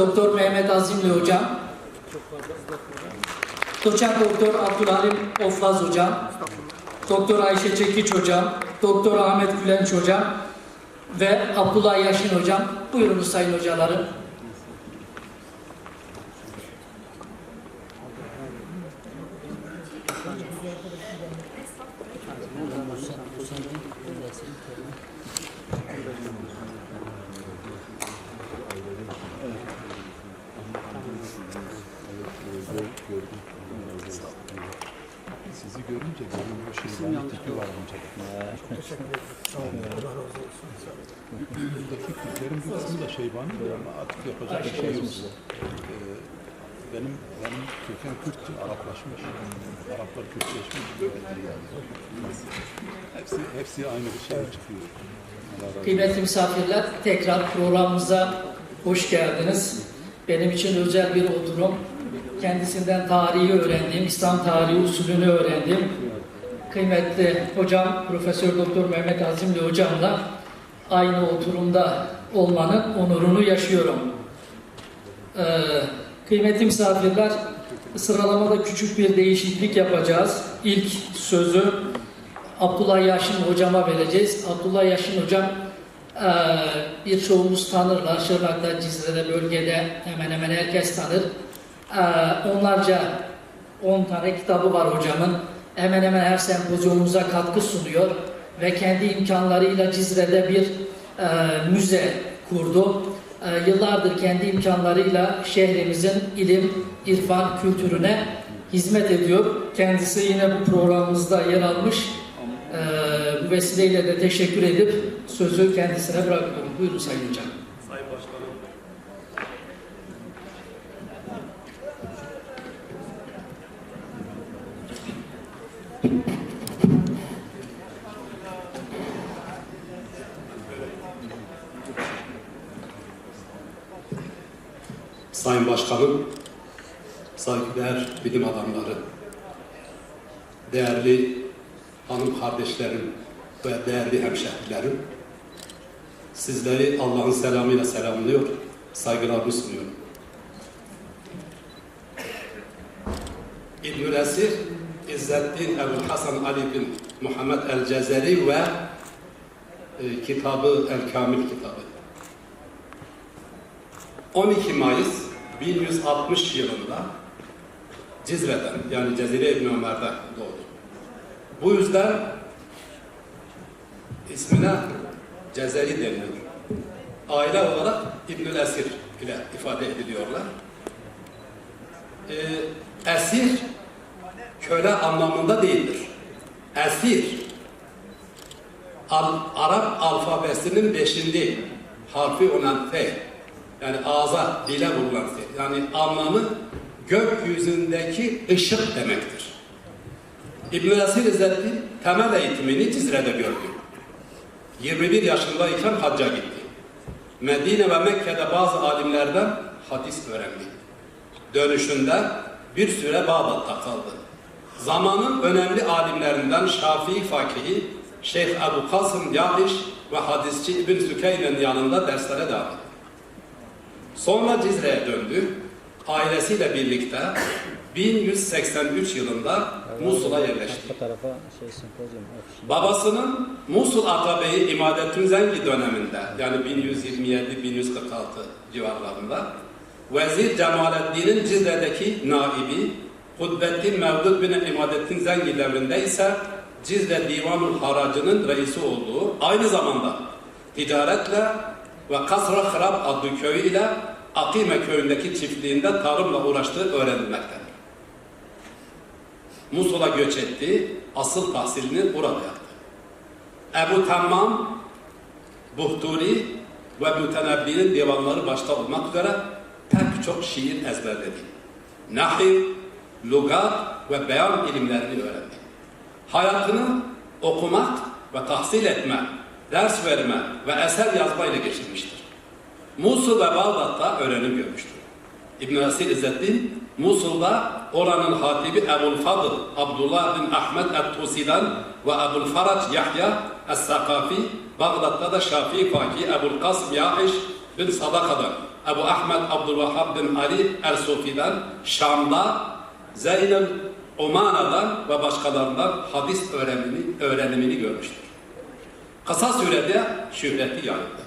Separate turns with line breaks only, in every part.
Doktor Mehmet Azimli Hocam, Doçent Doktor Abdülhalim Oflaz Hocam, Doktor Ayşe Çekiç Hocam, Doktor Ahmet Gülenç Hocam ve Abdullah Yaşin Hocam. Buyurunuz sayın hocalarım.
Sizi görünce benim bu şeyden tipi var hocam. Buradaki Türklerin bir kısmı da şeybani de ama artık yapacak bir şey yok. Ee, benim benim köken Kürtçe, Araplaşmış. Araplar Kürtleşmiş. Hepsi, hepsi aynı bir şey çıkıyor. Allah razı olsun.
Kıymetli misafirler, tekrar programımıza hoş geldiniz. Benim için özel bir oturum. Kendisinden tarihi öğrendim, İslam tarihi usulünü öğrendim. Kıymetli hocam, Profesör Doktor Mehmet Azimli hocamla aynı oturumda olmanın onurunu yaşıyorum. Ee, kıymetli misafirler, sıralamada küçük bir değişiklik yapacağız. İlk sözü Abdullah Yaşin hocama vereceğiz. Abdullah Yaşin hocam eee, birçoğumuz tanırlar. Şırnak'ta, Cizre'de, bölgede hemen hemen herkes tanır. Eee, onlarca 10 tane kitabı var hocamın. Hemen hemen her sempozyumumuza katkı sunuyor ve kendi imkanlarıyla Cizre'de bir eee, müze kurdu. Eee, yıllardır kendi imkanlarıyla şehrimizin ilim, irfan kültürüne hizmet ediyor. Kendisi yine bu programımızda yer almış. Ee, bu vesileyle de teşekkür edip sözü kendisine bırakıyorum. Buyurun Sayın Hocam.
Sayın Başkanım, saygıdeğer bilim adamları, değerli hanım kardeşlerim ve değerli hemşehrilerim, Sizleri Allah'ın selamıyla selamlıyor, saygılarımı sunuyorum. İbn-i Esir, İzzettin Ebu Hasan Ali bin Muhammed el-Cezeri ve e, kitabı El-Kamil kitabı. 12 Mayıs 1160 yılında Cizre'den yani Cezire İbn Ömer'den doğdu. Bu yüzden ismine Cezeri deniyor. Aile olarak İbnül Esir ile ifade ediliyorlar. Ee, esir köle anlamında değildir. Esir Al- Arap alfabesinin beşinci harfi olan F yani ağza, dile vurulan F. Yani anlamı gökyüzündeki ışık demektir. İbn-i Esir İzzettin temel eğitimini Cizre'de gördü. 21 yaşındayken hacca gitti. Medine ve Mekke'de bazı alimlerden hadis öğrendi. Dönüşünde bir süre Bağdat'ta kaldı. Zamanın önemli alimlerinden Şafii fakihi Şeyh Ebu Kasım Yahiş ve hadisçi İbn Sükeyn'in yanında derslere devam etti. Sonra Cizre'ye döndü. Ailesiyle birlikte 1183 yılında Musul'a yerleşti.
Şey.
Babasının Musul Atabeyi İmadettin Zengi döneminde yani 1127-1146 civarlarında Vezir Cemalettin'in Cizre'deki naibi Kudbettin Mevlud bin İmadettin Zengi devrinde ise Cizre Divanul Haracı'nın reisi olduğu aynı zamanda ticaretle ve Kasra Hırab adlı köyü ile Akime köyündeki çiftliğinde tarımla uğraştığı öğrenilmektedir. Musul'a göç etti, asıl tahsilini burada yaptı. Ebu Tammam, Buhturi ve Mütenebbi'nin divanları başta olmak üzere pek çok şiir ezberledi. Nahiv, lugat ve beyan ilimlerini öğrendi. Hayatını okumak ve tahsil etme, ders verme ve eser yazmayla geçirmiştir. Musul ve Bağdat'ta öğrenim görmüştür. İbn Esir İzzettin Musul'da oranın hatibi Ebul Fadıl Abdullah bin Ahmet et-Tusi'den ve Ebul Farac Yahya Es-Sakafi Bağdat'ta da Şafii Fakih Ebul Kasım Yahiş bin Sadaka'dan Ebu Ahmed Abdülvahhab bin Ali El-Sufi'den, Şam'da Zeynel Umana'dan ve başkalarından hadis öğrenimini, öğrenimini görmüştür. Kısa sürede şöhreti yayıldı.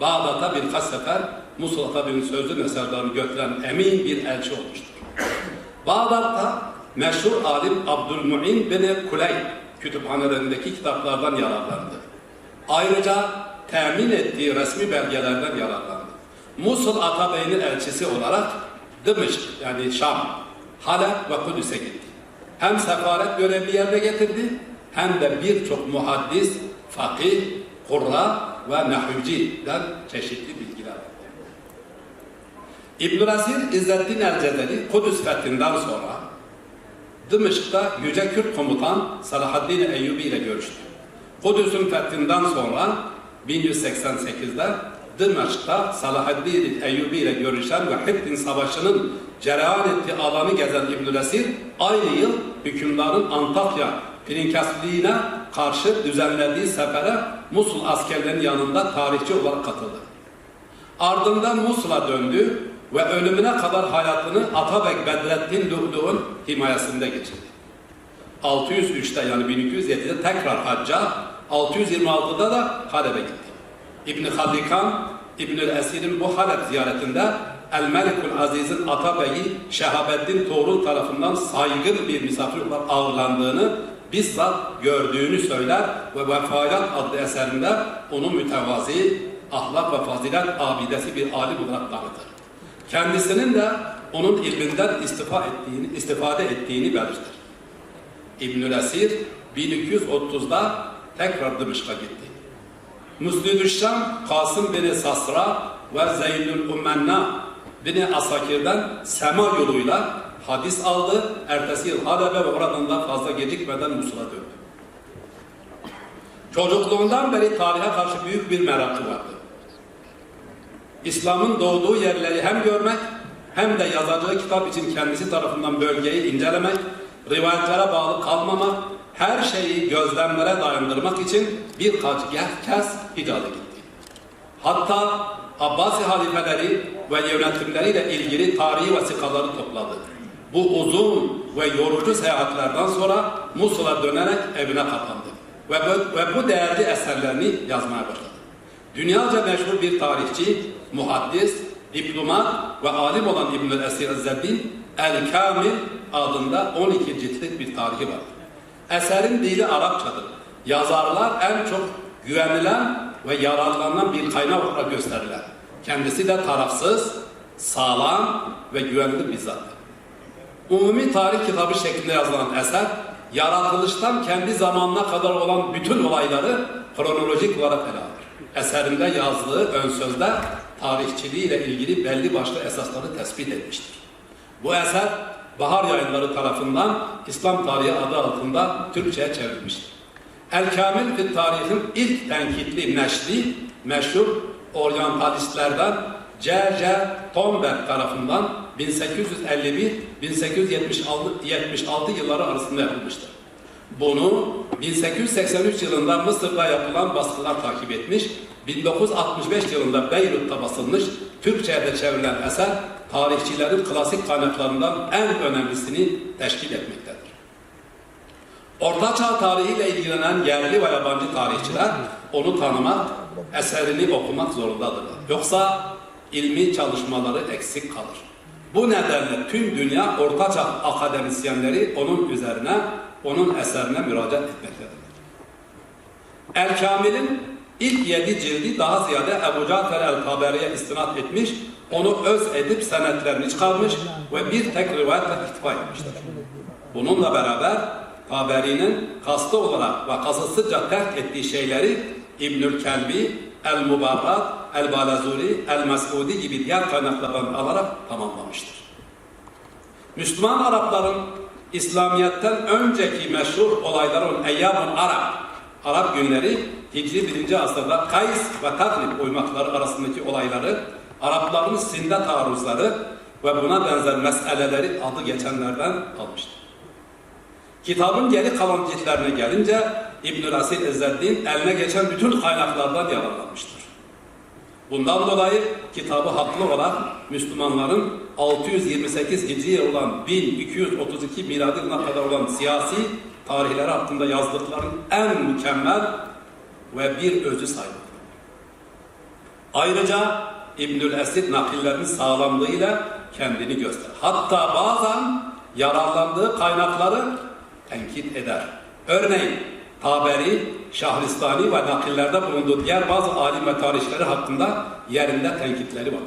Bağdat'a birkaç sefer Musul Tabi'nin sözlü mesellerini götüren emin bir elçi olmuştur. Bağdat'ta meşhur alim Abdülmu'in bin Kuley kütüphanelerindeki kitaplardan yararlandı. Ayrıca temin ettiği resmi belgelerden yararlandı. Musul Atabey'in elçisi olarak Dımışk yani Şam, Halep ve Kudüs'e gitti. Hem sefaret görevi yerine getirdi hem de birçok muhaddis, fakih, kurra ve nahvciden çeşitli bilgiler aldı. İbn-i Nasir İzzettin el-Cezeli Kudüs fethinden sonra Dımışk'ta Yüce Kürt komutan Salahaddin Eyyubi ile görüştü. Kudüs'ün fethinden sonra 1188'de Dımışk'ta Salahaddin Eyyubi ile görüşen ve Hittin Savaşı'nın cereyan ettiği alanı gezen İbn-i Nasir aynı yıl hükümdarın Antakya Pirinkasliğine karşı düzenlediği sefere Musul askerlerinin yanında tarihçi olarak katıldı. Ardından Musul'a döndü ve ölümüne kadar hayatını Atabek Bedrettin Lu'lu'nun himayesinde geçirdi. 603'te yani 1207'de tekrar hacca, 626'da da Halep'e gitti. İbn Halikan, İbnül Esir'in bu Halep ziyaretinde El Melikul Aziz'in Atabey'i Şehabeddin Tuğrul tarafından saygın bir misafir olarak ağırlandığını bizzat gördüğünü söyler ve Vefayat adlı eserinde onu mütevazi, ahlak ve fazilet abidesi bir alim olarak tanıtır. Kendisinin de onun ilminden istifa ettiğini, istifade ettiğini belirtir. İbnül Esir 1230'da tekrar Dımışk'a gitti. Müslüdü Şam, Kasım bin Sasra ve Zeynül Ummenna bin Asakir'den sema yoluyla hadis aldı. Ertesi yıl Halep'e ve oradan da fazla gecikmeden Musul'a döndü. Çocukluğundan beri tarihe karşı büyük bir merakı vardı. İslam'ın doğduğu yerleri hem görmek hem de yazarlığı kitap için kendisi tarafından bölgeyi incelemek, rivayetlere bağlı kalmamak, her şeyi gözlemlere dayandırmak için birkaç kez Hicaz'a gitti. Hatta Abbasi halifeleri ve yönetimleriyle ilgili tarihi vesikaları topladı. Bu uzun ve yorucu seyahatlerden sonra Musul'a dönerek evine kapandı. Ve ve bu değerli eserlerini yazmaya başladı. Dünyaca meşhur bir tarihçi, muhaddis, diplomat ve alim olan İbnül Esir Ezzeddin El-Kamil adında 12 ciltlik bir tarihi var. Eserin dili Arapçadır. Yazarlar en çok güvenilen ve yararlanan bir kaynak olarak gösterilir. Kendisi de tarafsız, sağlam ve güvenilir bizzattır. Umumi tarih kitabı şeklinde yazılan eser, yaratılıştan kendi zamanına kadar olan bütün olayları kronolojik olarak ele alır. Eserinde yazdığı ön sözde tarihçiliğiyle ilgili belli başlı esasları tespit etmiştir. Bu eser Bahar Yayınları tarafından İslam Tarihi adı altında Türkçe'ye çevrilmiştir. El Kamil fi tarihin ilk tenkitli neşri meşhur oryantalistlerden C.C. Thunberg tarafından 1851-1876 yılları arasında yapılmıştır. Bunu 1883 yılında Mısır'da yapılan baskılar takip etmiş, 1965 yılında Beyrut'ta basılmış, Türkçe'de çevrilen eser tarihçilerin klasik kaynaklarından en önemlisini teşkil etmektedir. Ortaçağ tarihiyle ilgilenen yerli ve yabancı tarihçiler onu tanımak, eserini okumak zorundadırlar. Yoksa ilmi çalışmaları eksik kalır. Bu nedenle tüm dünya Ortaçağ akademisyenleri onun üzerine, onun eserine müracaat etmektedir. El Kamil'in ilk yedi cildi daha ziyade Ebu Cafer el-Taberi'ye istinat etmiş, onu öz edip senetlerini çıkarmış ve bir tek rivayetle ihtiva etmiştir. Bununla beraber Taberi'nin kastı olarak ve kasıtsızca terk ettiği şeyleri İbnül Kelbi, El-Mubarrat, El-Balazuri, El-Mesudi gibi diğer kaynaklardan alarak tamamlamıştır. Müslüman Arapların İslamiyet'ten önceki meşhur olayların Eyyam-ı Arap, Arap günleri Hicri 1. asırda Kays ve Takrib uymakları arasındaki olayları, Arapların Sinde taarruzları ve buna benzer meseleleri adı geçenlerden almıştır. Kitabın geri kalan ciltlerine gelince İbn-i Rasil İzzeddin eline geçen bütün kaynaklardan yararlanmıştır. Bundan dolayı kitabı haklı olarak Müslümanların 628 Hicri olan 1232 miladi yılına kadar olan siyasi tarihleri hakkında yazdıkların en mükemmel ve bir özü sayılır. Ayrıca İbnül Esir nakillerinin sağlamlığıyla kendini gösterir. Hatta bazen yararlandığı kaynakları tenkit eder. Örneğin Taberi, Şahristani ve nakillerde bulunduğu diğer bazı alim ve tarihçileri hakkında yerinde tenkitleri var.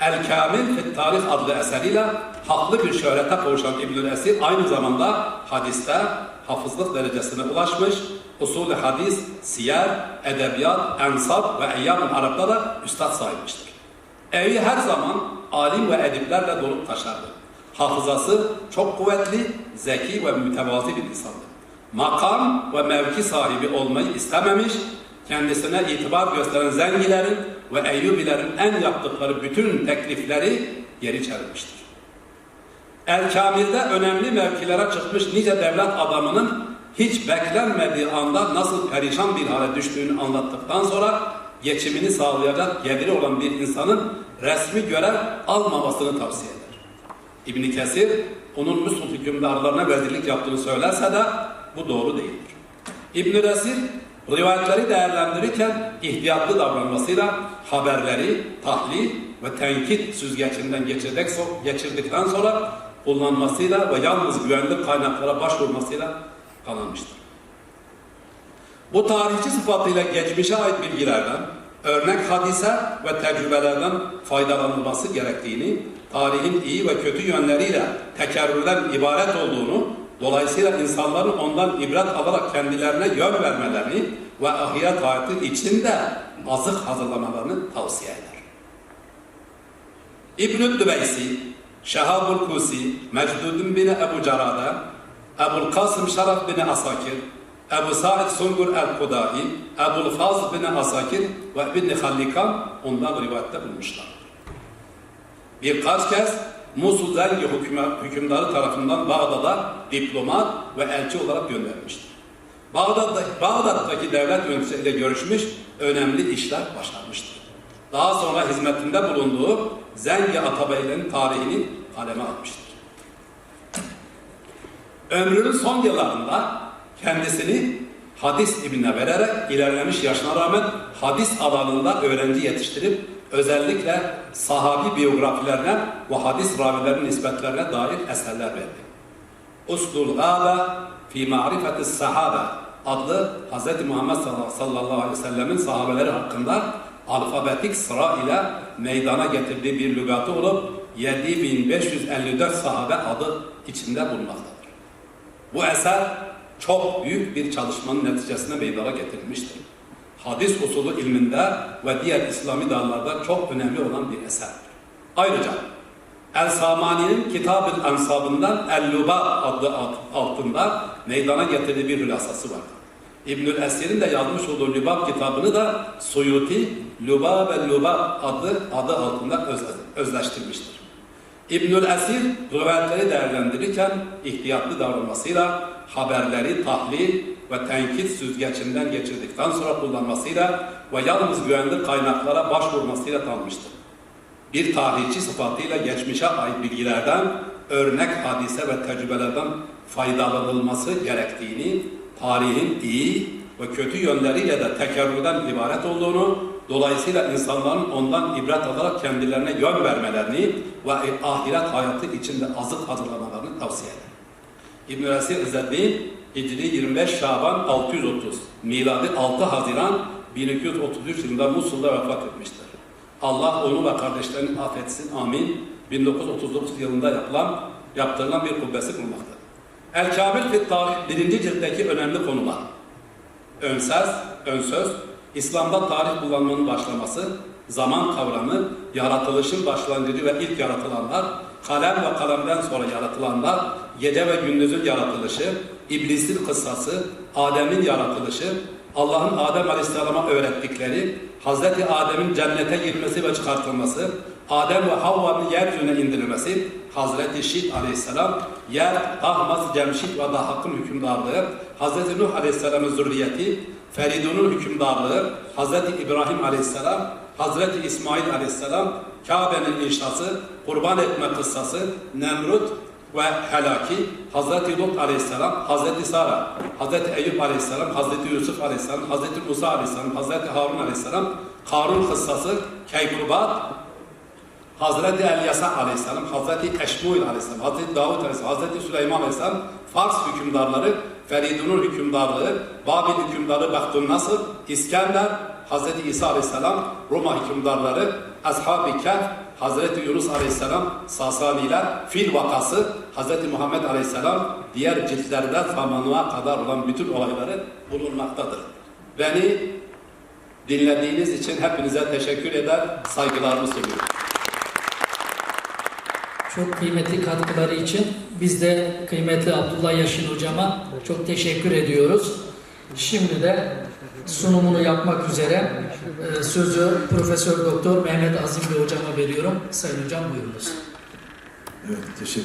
El Kamil Fit Tarih adlı eseriyle haklı bir şöhrete kavuşan İbnül Esir aynı zamanda hadiste hafızlık derecesine ulaşmış, usulü hadis, siyer, edebiyat, ensab ve eyyam-ı Arap'ta da üstad sayılmıştır. Evi her zaman alim ve ediplerle dolup taşardı. Hafızası çok kuvvetli, zeki ve mütevazi bir insandı. Makam ve mevki sahibi olmayı istememiş, kendisine itibar gösteren zengilerin ve Eyyubilerin en yaptıkları bütün teklifleri geri çevirmiştir. El Kamil'de önemli mevkilere çıkmış nice devlet adamının hiç beklenmediği anda nasıl perişan bir hale düştüğünü anlattıktan sonra geçimini sağlayacak geliri olan bir insanın resmi görev almamasını tavsiye eder. İbn Kesir onun Musul hükümdarlarına vezirlik yaptığını söylerse de bu doğru değildir. İbn Resir rivayetleri değerlendirirken ihtiyatlı davranmasıyla haberleri tahlil ve tenkit süzgecinden geçirdikten sonra kullanmasıyla ve yalnız güvenli kaynaklara başvurmasıyla kananmıştır. Bu tarihçi sıfatıyla geçmişe ait bilgilerden, örnek hadise ve tecrübelerden faydalanılması gerektiğini, tarihin iyi ve kötü yönleriyle tekerrürden ibaret olduğunu, dolayısıyla insanların ondan ibret alarak kendilerine yön vermelerini ve ahiret hayatı içinde azık hazırlamalarını tavsiye eder. İbn-i Dübeysi, Şehabul Kusi, Mecdudun bin Ebu Carada, Ebul Kasım Şaraf bin Asakir, Ebu Sa'id Sungur el-Kudahi, Ebul Faz bin Asakir ve İbn Hallikan ondan rivayette bulmuşlar. Birkaç kez Musul Zengi hükümdarı tarafından Bağdat'a diplomat ve elçi olarak göndermiştir. Bağdat'ta, Bağdat'taki devlet yöneticileriyle görüşmüş, önemli işler başarmıştır. Daha sonra hizmetinde bulunduğu Zengi Atabeylerin tarihini kaleme almıştır. Ömrünün son yıllarında kendisini hadis ibine vererek ilerlemiş yaşına rağmen hadis alanında öğrenci yetiştirip özellikle sahabi biyografilerine ve hadis ravilerinin nispetlerine dair eserler verdi. Uslul Gâbe fi marifetis sahabe adlı Hz. Muhammed sallallahu aleyhi ve sellemin sahabeleri hakkında alfabetik sıra ile meydana getirdiği bir lügatı olup 7554 sahabe adı içinde bulunmaktadır. Bu eser çok büyük bir çalışmanın neticesinde meydana getirilmiştir. Hadis usulü ilminde ve diğer İslami dallarda çok önemli olan bir eserdir. Ayrıca El-Samani'nin Kitab-ı Ensabından El-Luba adlı altında meydana getirdiği bir hülasası vardır. İbnül Esir'in de yazmış olduğu Lübab kitabını da Suyuti Lübab el Lübab adı, adı altında öz, özleştirmiştir. İbnül Esir rivayetleri değerlendirirken ihtiyatlı davranmasıyla haberleri tahlil ve tenkit süzgecinden geçirdikten sonra kullanmasıyla ve yalnız güvenli kaynaklara başvurmasıyla tanınmıştır. Bir tarihçi sıfatıyla geçmişe ait bilgilerden, örnek hadise ve tecrübelerden faydalanılması gerektiğini, tarihin iyi ve kötü yönleriyle de tekerrürden ibaret olduğunu, dolayısıyla insanların ondan ibret alarak kendilerine yön vermelerini ve ahiret hayatı içinde azık hazırlamalarını tavsiye eder. İbn-i Resir İzzeddin Hicri 25 Şaban 630, miladi 6 Haziran 1233 yılında Musul'da vefat etmiştir. Allah onu ve kardeşlerini affetsin. Amin. 1939 yılında yapılan, yaptırılan bir kubbesi bulunmaktadır. El-Kamil Fit Tarih birinci ciltteki önemli konular. Önsöz, önsöz, İslam'da tarih kullanmanın başlaması, zaman kavramı, yaratılışın başlangıcı ve ilk yaratılanlar, kalem ve kalemden sonra yaratılanlar, gece ve gündüzün yaratılışı, iblisin kıssası, Adem'in yaratılışı, Allah'ın Adem Aleyhisselam'a öğrettikleri, Hazreti Adem'in cennete girmesi ve çıkartılması, Adem ve Havva'nın yeryüzüne indirilmesi, Hazreti Şit Aleyhisselam, yer, Ahmaz, Cemşit ve Dahak'ın hükümdarlığı, Hazreti Nuh Aleyhisselam'ın zürriyeti, Feridun'un hükümdarlığı, Hazreti İbrahim Aleyhisselam, Hazreti İsmail Aleyhisselam, Kabe'nin inşası, kurban etme kıssası, Nemrut ve helaki, Hazreti Lut Aleyhisselam, Hazreti Sara, Hazreti Eyüp Aleyhisselam, Hazreti Yusuf Aleyhisselam, Hazreti Musa Aleyhisselam, Hazreti Harun Aleyhisselam, Karun kıssası, Keykubat, Hazreti Elyasa Aleyhisselam, Hazreti Eşmuil Aleyhisselam, Hazreti Davut Aleyhisselam, Hazreti Süleyman Aleyhisselam, Fars hükümdarları, Feridun'un hükümdarlığı, Babil hükümdarı Bahtun Nasır, İskender, Hazreti İsa Aleyhisselam, Roma hükümdarları, Ashab-ı Kehf, Hazreti Yunus Aleyhisselam, Sasaniler, Fil vakası, Hazreti Muhammed Aleyhisselam, diğer ciltlerde zamanına kadar olan bütün olayları bulunmaktadır. Beni dinlediğiniz için hepinize teşekkür eder, saygılarımı sunuyorum.
Çok kıymetli katkıları için biz de kıymetli Abdullah Yaşın hocama çok teşekkür ediyoruz. Şimdi de sunumunu yapmak üzere sözü Profesör Doktor Mehmet Azimli hocama veriyorum. Sayın hocam buyurunuz.
Evet, teşekkür